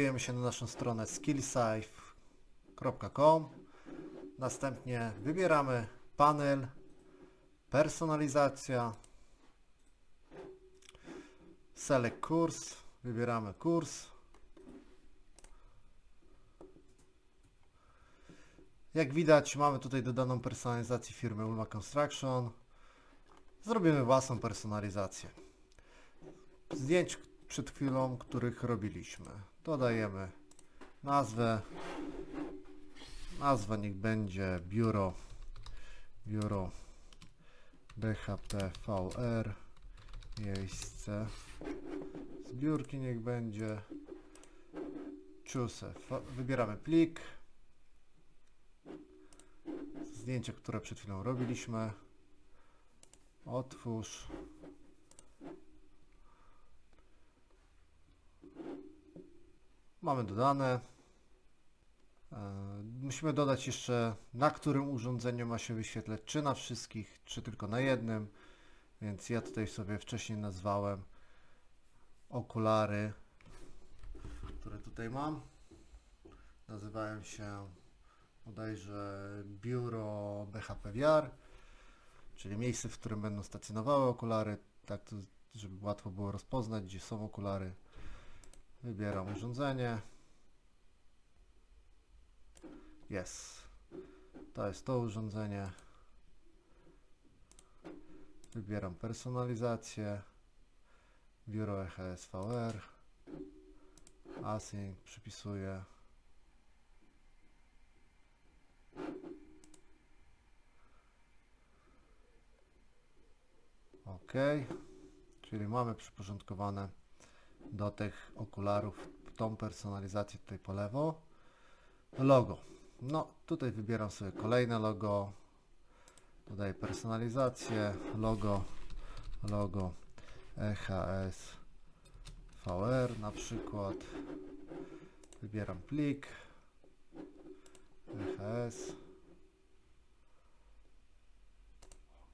logujemy się na naszą stronę skillsafe.com. Następnie wybieramy panel, personalizacja, select kurs, wybieramy kurs. Jak widać mamy tutaj dodaną personalizację firmy Ulma Construction. Zrobimy własną personalizację. Zdjęć przed chwilą, których robiliśmy. Dodajemy nazwę. Nazwa niech będzie biuro biuro DHPVR miejsce. Zbiórki niech będzie choose wybieramy plik. Zdjęcie, które przed chwilą robiliśmy. Otwórz mamy dodane E, Musimy dodać jeszcze na którym urządzeniu ma się wyświetlać, czy na wszystkich, czy tylko na jednym. Więc ja tutaj sobie wcześniej nazwałem okulary, które tutaj mam. Nazywają się bodajże biuro BHP VR, czyli miejsce, w którym będą stacjonowały okulary, tak żeby łatwo było rozpoznać, gdzie są okulary. Wybieram urządzenie. Jest. To jest to urządzenie. Wybieram personalizację. Biuro EHS VR. Async przypisuję. OK. Czyli mamy przyporządkowane do tych okularów tą personalizację tutaj po lewo. Logo. No, tutaj wybieram sobie kolejne logo. Dodaję personalizację. Logo. Logo EHS VR na przykład. Wybieram plik. EHS.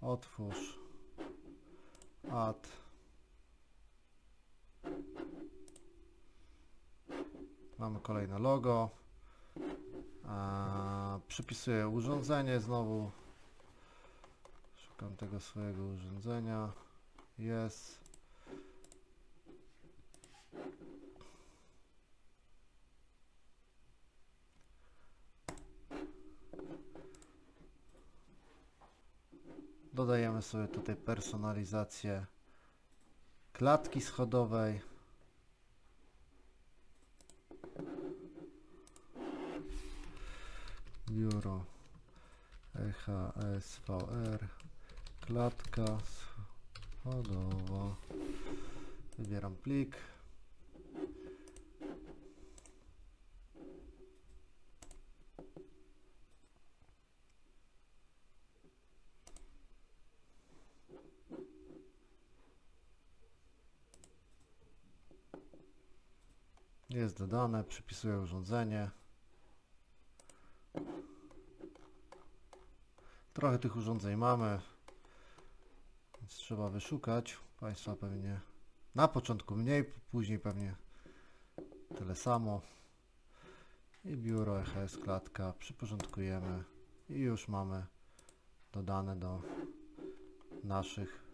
Otwórz. Add. Mamy kolejne logo. A, przypisuję urządzenie znowu. Szukam tego swojego urządzenia. Jest. Dodajemy sobie tutaj personalizację klatki schodowej. Biuro EHSVR klatka schodowa. Wybieram plik. Jest dodane, przypisuję urządzenie Trochę tych urządzeń mamy, więc trzeba wyszukać. Państwa pewnie na początku mniej, później pewnie tyle samo. I biuro EHS klatka przyporządkujemy i już mamy dodane do naszych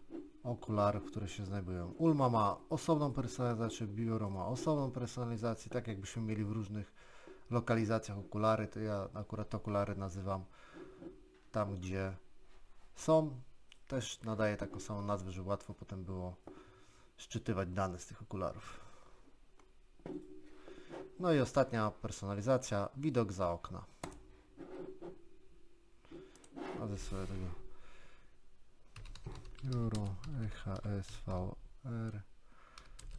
okularów, które się znajdują. Ulma ma osobną personalizację, biuro ma osobną personalizację, tak jakbyśmy mieli w różnych lokalizacjach okulary, to ja akurat okulary nazywam tam gdzie są. Też nadaję taką samą nazwę, żeby łatwo potem było szczytywać dane z tych okularów. No i ostatnia personalizacja, widok za okna. Nazwę sobie tego biuro EHSVR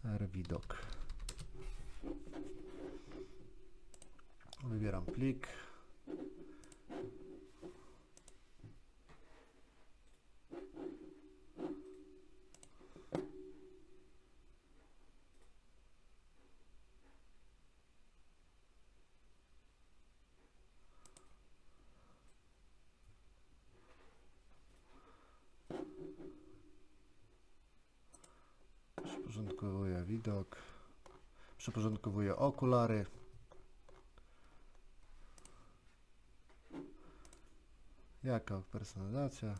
R widok. Wybieram plik. Przyporządkowuję widok. przyporządkowuje okulary. Jaka personalizacja?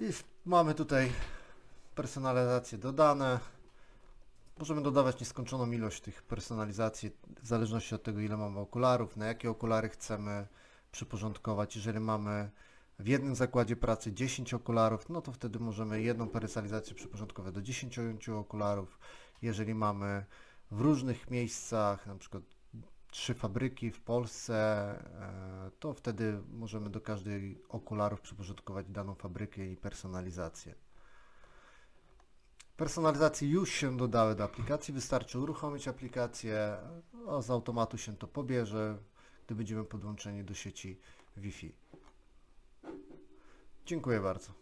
I mamy tutaj personalizacje dodane. Możemy dodawać nieskończoną ilość tych personalizacji w zależności od tego ile mamy okularów, na jakie okulary chcemy przyporządkować. Jeżeli mamy w jednym zakładzie pracy 10 okularów, no to wtedy możemy jedną personalizację przyporządkować do 10 okularów. Jeżeli mamy w różnych miejscach, na przykład trzy fabryki w Polsce, e, to wtedy możemy do każdej okularów przyporządkować daną fabrykę i personalizację. Personalizacje już się dodały do aplikacji, wystarczy uruchomić aplikację, a z automatu się to pobierze, gdy będziemy podłączeni do sieci Wi-Fi. Dziękuję bardzo.